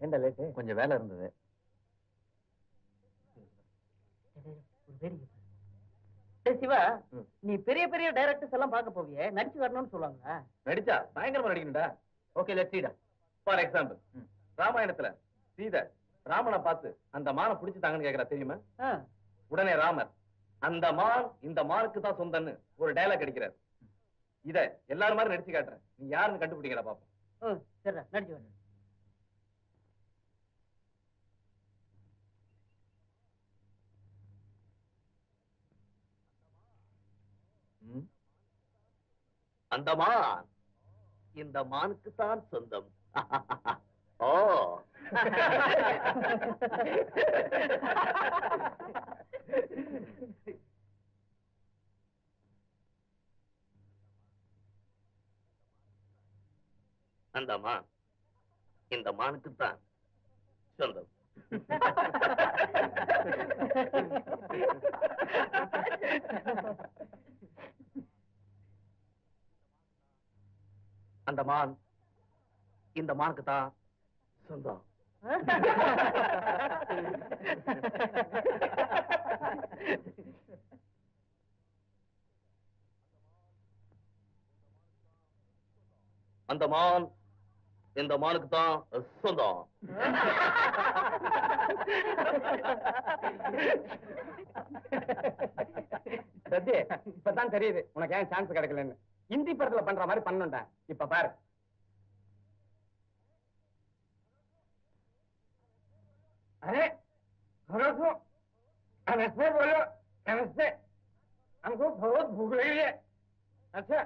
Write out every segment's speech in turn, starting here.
ஏண்டா லேட்டு? கொஞ்சம் வேலை இருந்தது. சிவா நீ பெரிய பெரிய டைரக்டர்ஸ் எல்லாம் பார்க்க போவியே? நடிச்சு வரணும்னு சொல்லுவாங்களா? நடிச்சா? பயங்கரமா நடிக்கணும்டா. ஓகே லெட் சீடா ஃபார் எக்ஸாம்பிள் ராமாயணத்துல சீதை ராமனை பார்த்து அந்த மானை பிடிச்சிட்டாங்கன்னு கேக்குறா தெரியுமா. உடனே ராமர் அந்த மான் இந்த மானுக்கு தான் சொந்தன்னு ஒரு டயலாக் அடிக்கிறார். இத எல்லாரும் மாதிரி நடிச்சு காட்டுறேன். நீ யாருன்னு கண்டுபிடிக்கல பாப்போம். ஓ சரிடா நடிச்சு? அந்த மான் இந்த மானுக்கு தான் சொந்தம். ஓ. அந்த மான் இந்த மானுக்கு தான் சொந்தம். அந்த மான் இந்த மானுக்கு தான் சொந்தம். அந்த மான் இந்த மானுக்கு தான் சொந்தம் சத்தி இப்பதான் தெரியுது உனக்கு ஏன் சான்ஸ் கிடைக்கலன்னு இந்தி படத்துல பண்ற மாதிரி பண்ணுண்டா இப்ப பாரு अरे घरों को नमस्ते बोलो नमस्ते हमको बहुत भूख लगी है अच्छा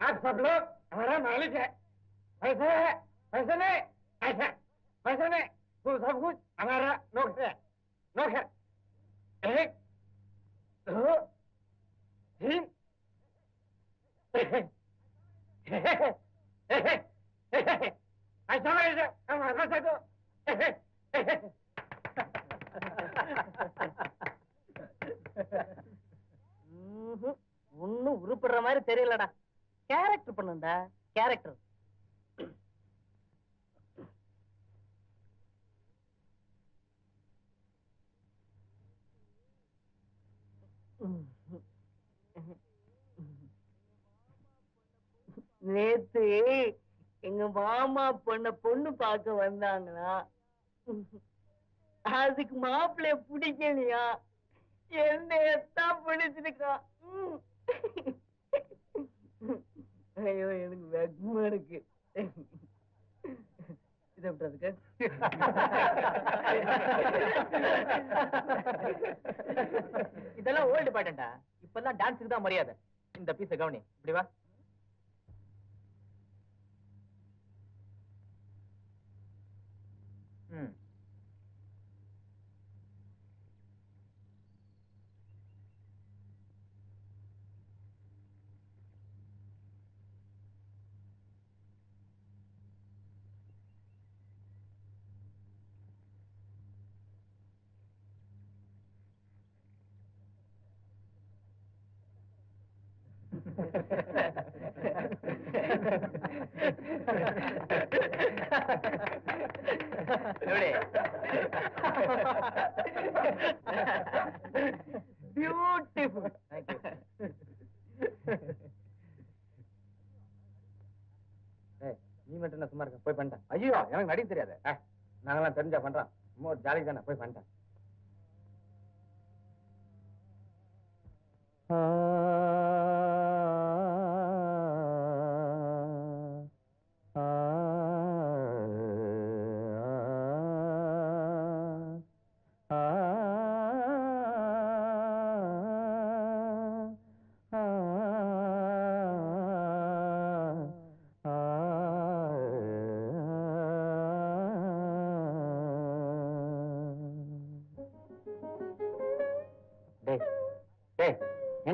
आप सब लोग हमारा मालिक है पैसे है पैसे नहीं ऐसा पैसे नहीं वो सब कुछ हमारा नौकर है नौकर एक दो तीन ऐसा ऐसा हमारा से तो ஒன்னும் உருப்படுற மாதிரி தெரியலடா கேரக்டர் பண்ணுடா கேரக்டர் நேத்து எங்க மாமா பொண்ண பொண்ணு பார்க்க வந்தாங்கன்னா அதுக்கு மாப்பிள்ளைய பிடிக்கலையா? என்னையத்தான் பிடிச்சிருக்கான் ம். ஐயோ எனக்கு வெக்கமா இருக்கு. இதை விட்டுறதுக்கு இதெல்லாம் ஓல்டு பாட்டா இப்பெல்லாம் டான்ஸுக்கு தான் மரியாதை. இந்த பீஸ கவனி. இப்படி வா. ம். பியூட்டிஃபுல் நீ மட்டும் சும்மா இருக்க? போய் பண்ணிட்டேன் ஐயோ எனக்கு நடிக்க தெரியாது. ஏய், நாங்கெல்லாம் தெரிஞ்சா பண்றோம். சும்மா ஒரு ஜாலிக்கு தானே போய் பண்ணிட்டேன்.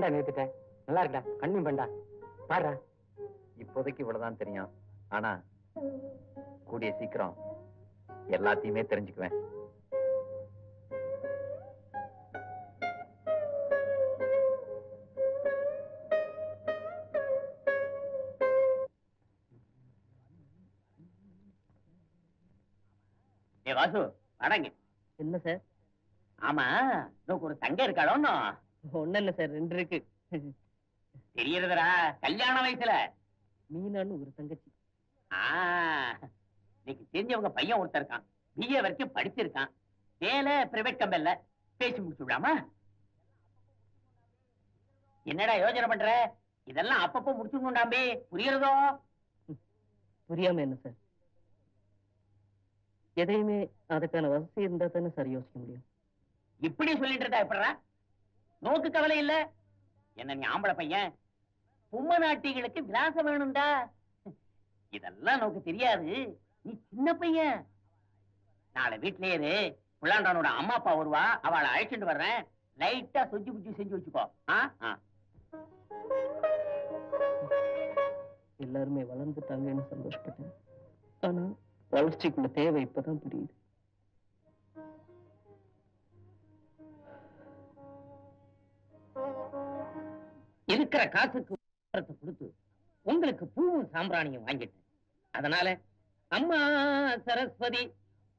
ஏன்டா நிறுத்திட்ட? நல்லா இருக்கா கண்ணும் பண்ணா பாரு இப்போதைக்கு இவ்வளவுதான் தெரியும். ஆனா கூடிய சீக்கிரம் எல்லாத்தையுமே தெரிஞ்சுக்குவேன். வாசு வணங்க என்ன சார்? ஆமா ஒரு தங்க இருக்காளோ ஒண்ணும் இல்ல சார் ரெண்டு இருக்கு. தெரியறதுடா கல்யாண வயசுல. மீனான்னு ஒரு தங்கச்சி. இன்னைக்கு தெரிஞ்சவங்க பையன் ஒருத்தன் இருக்கான். பிஏ வரைக்கும் படிச்சிருக்கான். வேலை பிரைவேட் கம்பெனில பேசி முடிச்சு விடாமா என்னடா யோசனை பண்ற? இதெல்லாம் அப்பப்போ முடிச்சுடணும்டாம்பி புரியுறதோ? புரியாம என்ன சார்? எதையுமே அதுக்கான வசதி இருந்தா தானே சார் யோசிக்க முடியும். இப்படி சொல்லிட்டு இருந்தா எப்படா நோக்கு கவலை இல்ல. என்ன நீ ஆம்பளை பையன்? பொம்மை நாட்டிகளுக்கு விலாசம் வேணும்டா. இதெல்லாம் நோக்கு தெரியாது. நீ சின்ன பையன். நாளை வீட்லயே இரு. புள்ளாண்டானோட அம்மா அப்பா வருவா. அவளை அழைச்சிட்டு வர்றேன். லைட்டா சொஜ்ஜு புஜ்ஜு செஞ்சு வச்சுக்கோ. ஆ? ஆ. எல்லாருமே வளர்ந்துட்டாங்கன்னு சந்தோஷப்பட்டேன். ஆனா வளர்ச்சிக்குள்ள தேவை இப்பதான் புரியுது. இருக்கிற காசுக்கு கொடுத்து உங்களுக்கு பூவும் சாம்பிராணியும் வாங்கிட்டேன். அதனால அம்மா சரஸ்வதி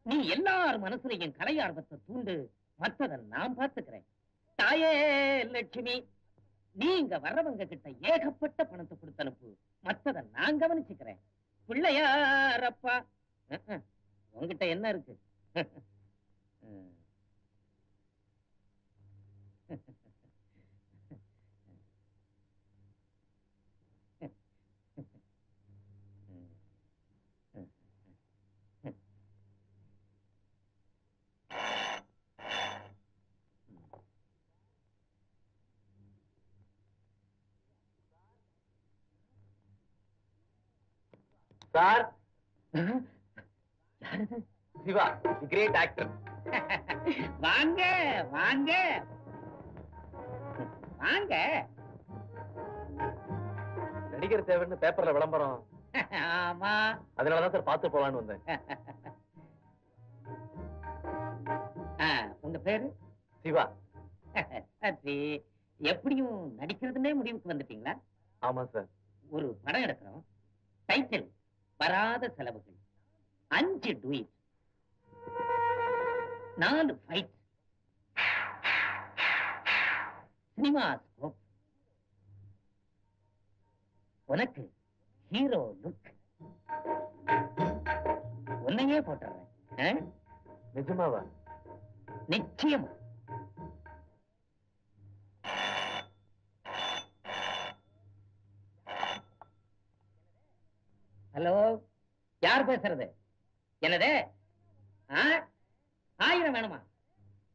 நீ எல்லார் மனசுலையும் கலை ஆர்வத்தை தூண்டு மத்தத நான் பார்த்துக்கிறேன். தாயே லட்சுமி நீங்க வர்றவங்க கிட்ட ஏகப்பட்ட பணத்தை கொடுத்து அனுப்பு மத்தத நான் கவனிச்சுக்கிறேன். பிள்ளையாரப்பா. உங்ககிட்ட அஹ். உன்கிட்ட என்ன இருக்கு? சார். சிவா கிரேட் ஆக்டர் வாங்க வாங்க. வாங்க. நடிகர் தேவைன்னு பேப்பர்ல விளம்பரம். ஆமா. அதனாலதான் சார் பார்த்து போலான்னு வந்தேன். உங்க பேரு? சிவா. எப்படியும் நடிக்கிறதுனே முடிவுக்கு வந்துட்டீங்களா? ஆமா சார். ஒரு படம் எடுக்கிறோம். டைட்டில் வராத செலவுகள். அஞ்சு டூயிட் நாலு ஃபைட் சினிமா ஸ்கோப் உனக்கு ஹீரோ லுக் உன்னையே போட்டுறேன்? நிஜமாவா? நிச்சயமா. ஹலோ யார் பேசுறது? என்னது? ஆ? ஆயிரம் வேணுமா?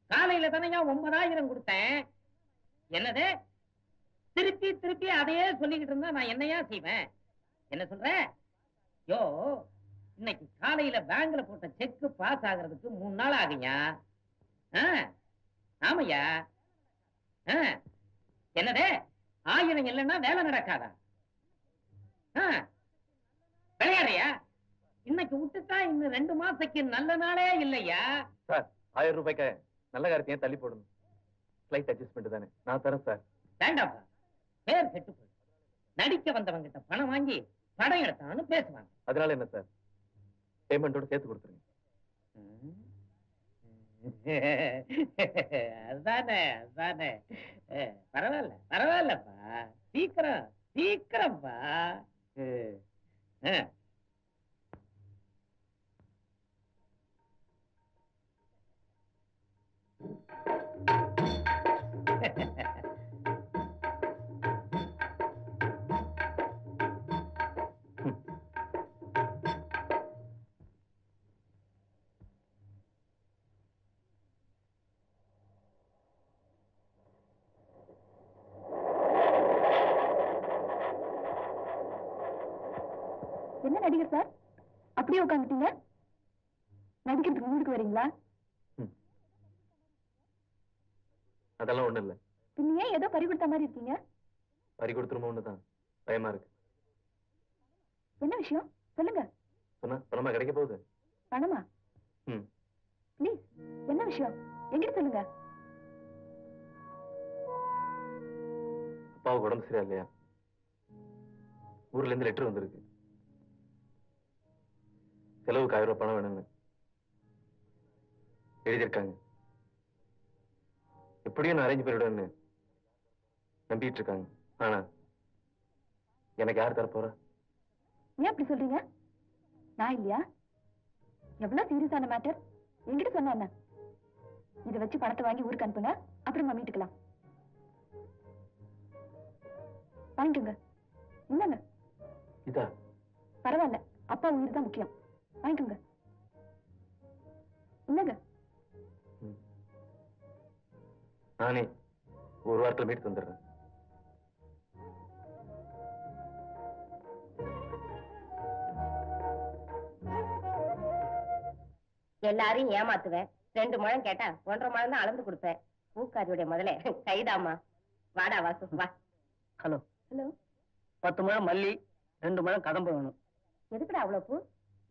காலையில தானே ஒன்பதாயிரம் கொடுத்தேன். என்னது? திருப்பி திருப்பி அதையே சொல்லிக்கிட்டு இருந்தா நான் என்னையா செய்வேன்? என்ன சொல்ற? யோ இன்னைக்கு காலையில பேங்க்ல போட்ட செக் பாஸ் ஆகுறதுக்கு மூணு நாள் ஆகுயா ஆ, ஆமையா? ஆ, ஆயிரம் இல்லைன்னா வேலை நடக்காதா? ஆ, விளையாடுறியா? இன்னைக்கு விட்டுட்டா இன்னும் ரெண்டு மாசத்துக்கு நல்ல நாளே இல்லையா? சார் ஆயிரம் ரூபாய்க்கு நல்ல காரியத்தையும் தள்ளி போடணும்? ஃபிளைட் அட்ஜஸ்ட்மெண்ட் தானே. நான் தரேன் சார். வேண்டாப்பா பேர் கெட்டு போய் நடிக்க வந்தவங்கிட்ட பணம் வாங்கி படம் எடுத்தான்னு பேசுவாங்க. அதனால என்ன சார்? பேமெண்டோட சேர்த்து கொடுத்துருங்க. அதானே அதானே பரவாயில்ல பரவாயில்லப்பா. சீக்கிரம் சீக்கிரம்ப்பா Yeah. நடிகர் சார். அப்படியே உட்காந்துட்டீங்க. நடிக்கிறதுக்கு முன்னுக்கு வரீங்களா? அதெல்லாம் ஒண்ணும் இல்ல. பின்ன ஏன் ஏதோ பறி கொடுத்த மாதிரி இருக்கீங்க? பறி கொடுத்துருமோ ஒண்ணுதான். பயமா இருக்கு. என்ன விஷயம்? சொல்லுங்க. சொன்னா பணமா கிடைக்க போகுது? பணமா? ம். ப்ளீஸ் என்ன விஷயம்? எங்கிட்ட சொல்லுங்க. அப்பாவுக்கு உடம்பு சரியா இல்லையா ஊர்ல இருந்து லெட்டர் வந்திருக்கு செலவுக்கு ஆயிரம் ரூபாய் பணம் வேணும்னு எழுதியிருக்காங்க எப்படியும் நான் அரேஞ்ச் பண்ணிவிடுவேன்னு நம்பிட்டு இருக்காங்க. ஆனா எனக்கு யார் தரப்போறா ஏன் அப்படி சொல்றீங்க? நான் இல்லையா? எவ்வளவு சீரியஸான மேட்டர் என்கிட்ட சொன்ன என்ன? இதை வச்சு பணத்தை வாங்கி ஊருக்கு அனுப்புங்க அப்புறமா மீட்டுக்கலாம் வாங்கிக்கோங்க. என்னங்க இதா? பரவாயில்ல. அப்பா உயிர் தான் முக்கியம். வாங்கிக்கோங்க. என்னங்க நானே ஒரு வாரத்துல மீட்டு தந்துடுறேன் எல்லாரையும் ஏமாத்துவேன். ரெண்டு முழம் கேட்டா ஒன்றரை முழம் தான் அளந்து கொடுப்பேன். பூக்காரியுடைய முதலே. கைதாம்மா. வாடா வாசு வா. ஹலோ. ஹலோ. பத்து முழம் மல்லி ரெண்டு முழம் கதம்பு வேணும். எதுக்குடா அவ்வளவு பூ?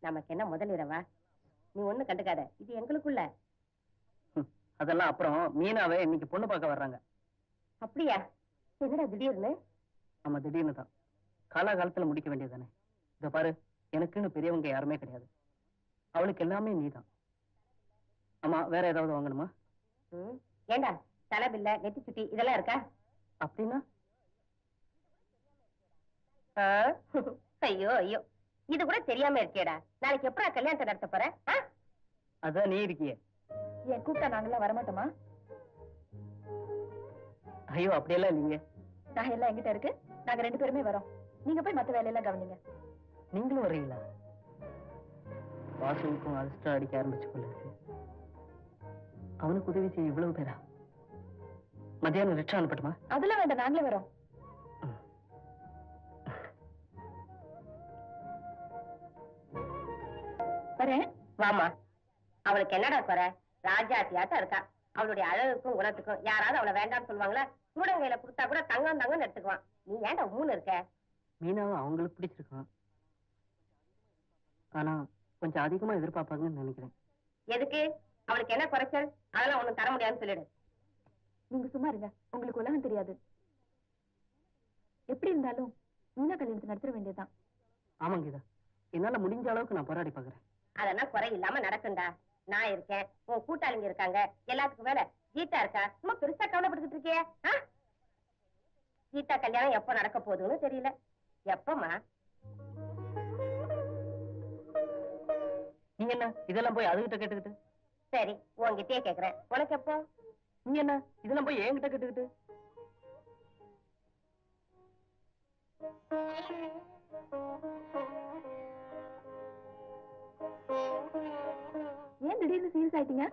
நமக்கு என்ன முதலிரவா நீ ஒண்ணு கண்டுக்காத. இது எங்களுக்குள்ள. அதெல்லாம் அப்புறம் மீனாவை இன்னைக்கு பொண்ணு பார்க்க வர்றாங்க. அப்படியா? என்னடா திடீர்னு? நம்ம திடீர்னு தான். காலாகாலத்துல முடிக்க வேண்டியதானே இத பாரு எனக்குன்னு பெரியவங்க யாருமே கிடையாது. அவளுக்கு எல்லாமே நீதான். ஆமா வேற ஏதாவது வாங்கணுமா. ஏண்டா தலைபில்ல நெத்தி சுட்டி இதெல்லாம் இருக்கா? அப்படின்னா? ஐயோ ஐயோ. இது கூட தெரியாம இருக்கேடா நாளைக்கு எப்படா கல்யாணத்தை நடத்த போற? அதான் நீ இருக்கியே. ஏன் கூப்பிட்டா நாங்கெல்லாம் வரமாட்டோமா? ஐயோ அப்படியெல்லாம் இல்லைங்க. நகை எல்லாம் எங்கிட்ட இருக்கு. நாங்க ரெண்டு பேருமே வரோம். நீங்க போய் மத்த வேலையெல்லாம் கவனிங்க. நீங்களும் வர்றீங்களா? வாசுவுக்கும் அதிர்ஷ்டம் அடிக்க ஆரம்பிச்சு போல இருக்கு. அவனுக்கு உதவி செய்ய இவ்வளவு பேரா? மத்தியானம் ரிக்ஷா அனுப்பட்டுமா? அதெல்லாம் வேண்டாம் நாங்களே வரோம். வரேன். வாமா அவளுக்கு என்னடா குறை? ராஜாத்தியாட்டம் இருக்கா. அவளுடைய அழகுக்கும் குணத்துக்கும் யாராவது அவளை வேண்டாம்னு சொல்லுவாங்களா? சூடங்கையில கொடுத்தா கூட தங்கம் தங்கம்னு எடுத்துக்குவான். நீ ஏன்டா மூணு இருக்க? மீனாவை அவங்களுக்கு பிடிச்சிருக்கான் ஆனா கொஞ்சம் அதிகமா எதிர்பார்ப்பாங்கன்னு நினைக்கிறேன். எதுக்கு? அவளுக்கு என்ன குறைச்சல்? அதெல்லாம் ஒண்ணும் தர முடியாதுன்னு சொல்லிடு. நீங்க சும்மா இருங்க. உங்களுக்கு உலகம் தெரியாது. எப்படி இருந்தாலும் மீனா கல்யாணத்தை நடத்திட வேண்டியதுதான். ஆமாங்க கீதா. என்னால முடிஞ்ச அளவுக்கு நான் போராடி பாக்குறேன் அதெல்லாம் குறை இல்லாம நடக்கும்டா. நான் இருக்கேன். உன் கூட்டாளிங்க இருக்காங்க. எல்லாத்துக்கும் மேல கீதா இருக்கா? சும்மா பெருசா கவலைப்பட்டுக்கிட்டு இருக்கியே? கீதா கல்யாணம் எப்ப நடக்க போகுதுன்னு தெரியல. எப்பமா? நீ என்ன? இதெல்லாம் போய் அதுகிட்ட கேட்டுக்கிட்டு? சரி உன்கிட்டயே கேக்குறேன். உனக்கு எப்போ? நீ என்ன? இதெல்லாம் போய் என்கிட்ட கேட்டுக்கிட்டு? ஏன் திடீர்னு சீரியஸ் ஆயிட்டீங்க?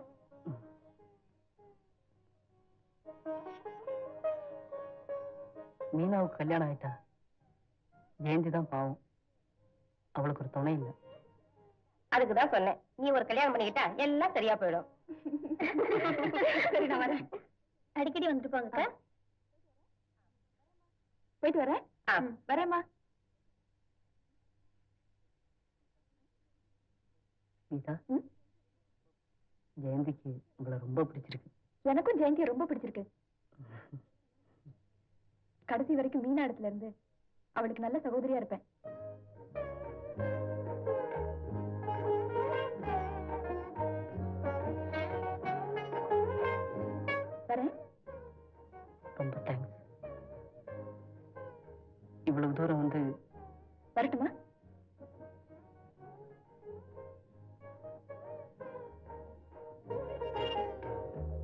மீனாவுக்கு கல்யாணம் ஆயிட்டா. ஜெயந்தி தான் பாவம். அவளுக்கு ஒரு துணை இல்லை. அதுக்குதான் சொன்னேன். நீ ஒரு கல்யாணம் பண்ணிக்கிட்டா எல்லாம் சரியா போயிடும். அடிக்கடி வந்துட்டு போங்க போயிட்டு வரேன். வரேம்மா. கீதா? ஜெயந்திக்கு உங்களை ரொம்ப பிடிச்சிருக்கு. எனக்கும் ஜெயந்தியை ரொம்ப பிடிச்சிருக்கு. கடைசி வரைக்கும் மீனா இடத்துல இருந்து அவளுக்கு நல்ல சகோதரியா இருப்பேன். வரேன். ரொம்ப தேங்க்ஸ் இவ்வளவு தூரம் வந்து வரட்டுமா?